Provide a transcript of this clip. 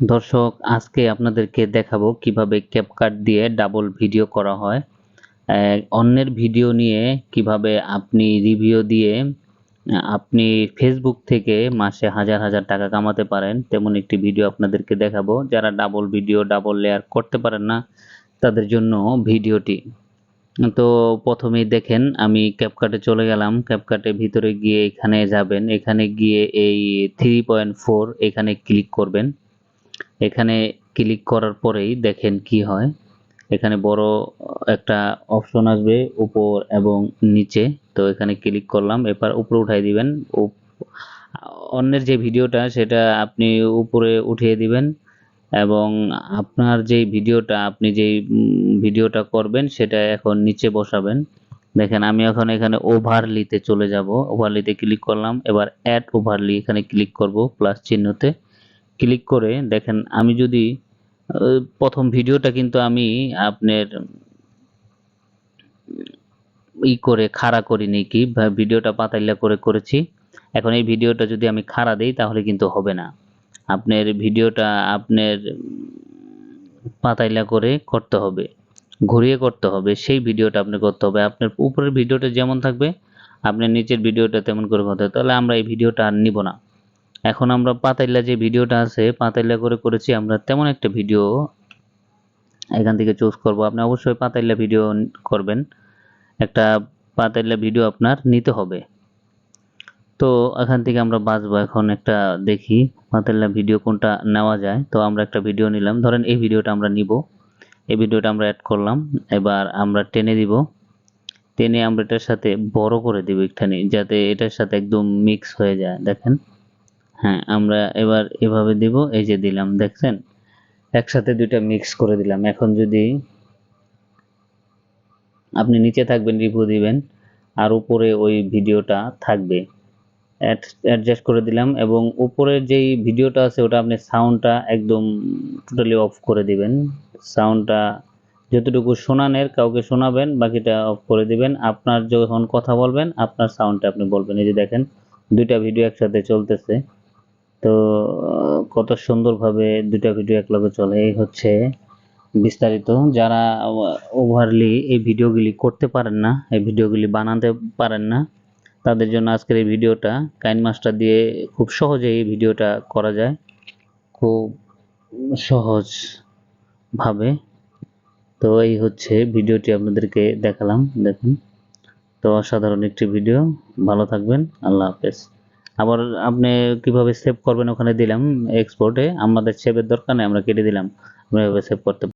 দর্শক, আজকে আপনাদেরকে দেখাবো কীভাবে ক্যাপকাট দিয়ে ডাবল ভিডিও করা হয়। অন্যের ভিডিও নিয়ে কীভাবে আপনি রিভিউ দিয়ে, আপনি ফেসবুক থেকে মাসে হাজার হাজার টাকা কামাতে পারেন, তেমন একটি ভিডিও আপনাদেরকে দেখাবো। যারা ডাবল ভিডিও ডাবল লেয়ার করতে পারেন না, তাদের জন্য ভিডিওটি তো প্রথমেই দেখেন, আমি ক্যাপকাটে চলে গেলাম। ক্যাপকাটে ভিতরে গিয়ে এখানে যাবেন। এখানে গিয়ে এই থ্রি পয়েন্ট ফোর এখানে ক্লিক করবেন। এখানে ক্লিক করার পরেই দেখেন কি হয়। এখানে বড় একটা অপশন আসবে উপর এবং নিচে। তো এখানে ক্লিক করলাম এবার উপরে উঠাই দিবেন। অন্যের যে ভিডিওটা, সেটা আপনি উপরে উঠিয়ে দিবেন এবং আপনার যেই ভিডিওটা, আপনি যেই ভিডিওটা করবেন, সেটা এখন নিচে বসাবেন। দেখেন, আমি এখন এখানে ওভারলিতে চলে যাব। ওভারলিতে ক্লিক করলাম, এবার অ্যাড ওভারলি এখানে ক্লিক করব প্লাস চিহ্নতে। ক্লিক করে দেখেন আমি যদি প্রথম ভিডিওটা কিন্তু আমি আপনার ই করে খাড়া করিনি কি ভিডিওটা পাতাইলা করে করেছি। এখন এই ভিডিওটা যদি আমি খাড়া দেই তাহলে কিন্তু হবে না। আপনার ভিডিওটা আপনার পাতাইলা করে করতে হবে, ঘুরিয়ে করতে হবে, সেই ভিডিওটা আপনি করতে হবে। আপনার উপরের ভিডিওটা যেমন থাকবে, আপনার নিচের ভিডিওটা তেমন করে করতে হবে। তাহলে আমরা এই ভিডিওটা আর নিব না। এখন আমরা পাতাইলা যে ভিডিওটা আছে পাতাইলা করে করেছি, আমরা তেমন একটা ভিডিও এখান থেকে চুজ করব। আপনি অবশ্যই পাতাইলা ভিডিও করবেন। একটা পাতাইলা ভিডিও আপনার নিতে হবে। তো এখান থেকে আমরা বাঁচবো। এখন একটা দেখি পাতাইলা ভিডিও কোনটা নেওয়া যায়। তো আমরা একটা ভিডিও নিলাম। ধরেন এই ভিডিওটা আমরা নিব। এই ভিডিওটা আমরা অ্যাড করলাম। এবার আমরা টেনে দিব। টেনে আমরা এটার সাথে বড় করে দিব একখানি যাতে এটার সাথে একদম মিক্স হয়ে যায়। দেখেন। হ্যাঁ আমরা এবার এভাবে দিব, এই যে দিলাম, দেখছেন? একসাথে দুইটা মিক্স করে দিলাম। এখন যদি আপনি নিচে থাকবেন রিভিউ দিবেন, আর উপরে ওই ভিডিওটা থাকবে। অ্যাডজাস্ট করে দিলাম এবং উপরের যেই ভিডিওটা আছে, ওটা আপনি সাউন্ডটা একদম টোটালি অফ করে দিবেন। সাউন্ডটা যতটুকু শোনানের, কাউকে শোনাবেন, বাকিটা অফ করে দিবেন। আপনার যখন কথা বলবেন, আপনার সাউন্ডটা আপনি বলবেন। এই যে দেখেন, দুইটা ভিডিও একসাথে চলতেছে। তো কত সুন্দরভাবে দুটা ভিডিও একলগে চলে। এই হচ্ছে বিস্তারিত। যারা ওভারলি এই ভিডিওগুলি করতে পারেন না, এই ভিডিওগুলি বানাতে পারেন না, তাদের জন্য আজকের এই ভিডিওটা কাইন মাস্টার দিয়ে খুব সহজে এই ভিডিওটা করা যায়। খুব সহজ ভাবে। তো এই হচ্ছে ভিডিওটি আপনাদেরকে দেখালাম, দেখুন। তো অসাধারণ একটি ভিডিও ভালো থাকবেন। আল্লাহ হাফেজ। আবার আপনি কীভাবে সেভ করবেন ওখানে দিলাম এক্সপোর্টে আমাদের সেভের দরকার নেই, আমরা কেটে দিলাম। আমরা এভাবে সেভ করতে